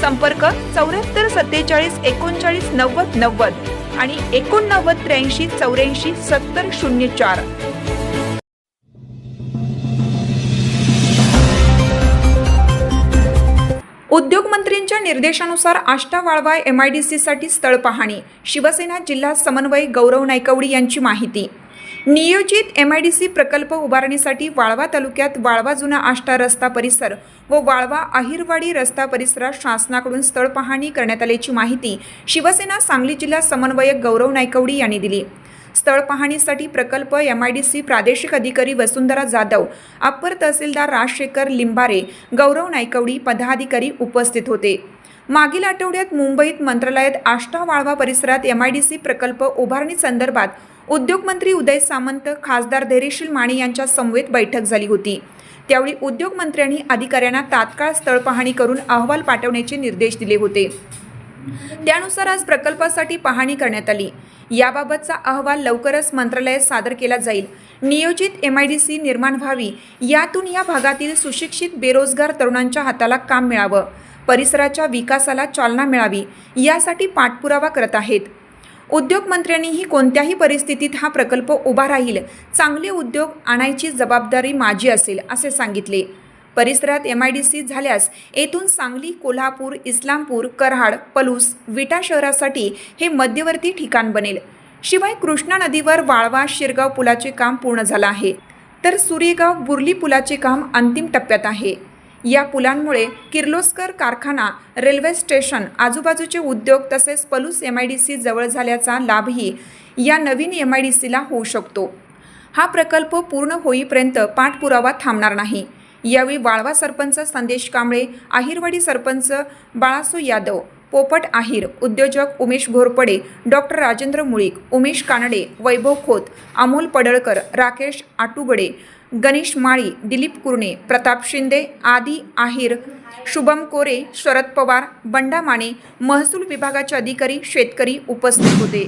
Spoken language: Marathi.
संपर्क चौऱ्याहत्तर सत्तेचाळीस एकोणचाळीस नव्वद नव्वद आणि एकोणनव्वद त्र्याऐंशी चौऱ्याऐंशी सत्तर शून्य चार. उद्योगमंत्रींच्या निर्देशानुसार Ashta Walwa M I D सीसाठी स्थळ पाहणी. शिवसेना जिल्हा समन्वय गौरव नायकवडी यांची माहिती. नियोजित एम आय डी सी प्रकल्प उभारणीसाठी वाळवा तालुक्यात वाळवा जुना आष्टा रस्ता परिसर व वाळवा अहिरवाडी रस्ता परिसरात शासनाकडून स्थळ पाहणी करण्यात आल्याची माहिती शिवसेना सांगली जिल्हा समन्वयक गौरव नायकवडी यांनी दिली. स्थळ पाहणीसाठी प्रकल्प एम आय डी सी प्रादेशिक अधिकारी वसुंधरा जाधव अप्पर तहसीलदार राजशेखर लिंबारे गौरव नायकवडी पदाधिकारी उपस्थित होते. मागील आठवड्यात मुंबईत मंत्रालयात आष्टा वाळवा परिसरात एम आय डी सी प्रकल्प उभारणी संदर्भात उद्योगमंत्री उदय सामंत खासदार धैर्यशील माने यांच्या समवेत बैठक झाली होती. त्यावेळी उद्योगमंत्र्यांनी अधिकाऱ्यांना तात्काळ स्थळ पाहणी करून अहवाल पाठवण्याचे निर्देश दिले होते. त्यानुसार आज प्रकल्पासाठी पाहणी करण्यात आली. याबाबतचा अहवाल लवकरच मंत्रालयात सादर केला जाईल. नियोजित एम आय डी सी निर्माण व्हावी यातून या भागातील सुशिक्षित बेरोजगार तरुणांच्या हाताला काम मिळावं. परिसराच्या विकासाला चालना मिळावी यासाठी पाठपुरावा करत आहेत. उद्योगमंत्र्यांनीही कोणत्याही परिस्थितीत हा प्रकल्प उभा राहील चांगले उद्योग आणायची जबाबदारी माझी असेल असे सांगितले. परिसरात एम आय डी सी झाल्यास येथून सांगली कोल्हापूर इस्लामपूर कराड पलूस विटा शहरासाठी हे मध्यवर्ती ठिकाण बनेल. शिवाय कृष्णा नदीवर वाळवा शिरगाव पुलाचे काम पूर्ण झालं आहे. तर सूर्यगाव बुर्ली पुलाचे काम अंतिम टप्प्यात आहे. या पुलांमुळे किर्लोस्कर कारखाना रेल्वे स्टेशन आजूबाजूचे उद्योग तसेच Palus M I D C जवळ झाल्याचा लाभही या नवीन एम आय डी सीला होऊ शकतो. हा प्रकल्प पूर्ण होईपर्यंत पाठपुरावा थांबणार नाही. यावेळी वाळवा सरपंच संदेश कांबळे आहिरवाडी सरपंच बाळासू यादव पोपट आहिर उद्योजक उमेश घोरपडे डॉक्टर राजेंद्र मुळीक उमेश कानडे वैभव खोत अमोल पडळकर राकेश आटुबडे गणेश माळी दिलीप कुरणे प्रताप शिंदे आदी आहिर शुभम कोरे शरद पवार बंडा माने महसूल विभागाचे अधिकारी शेतकरी उपस्थित होते.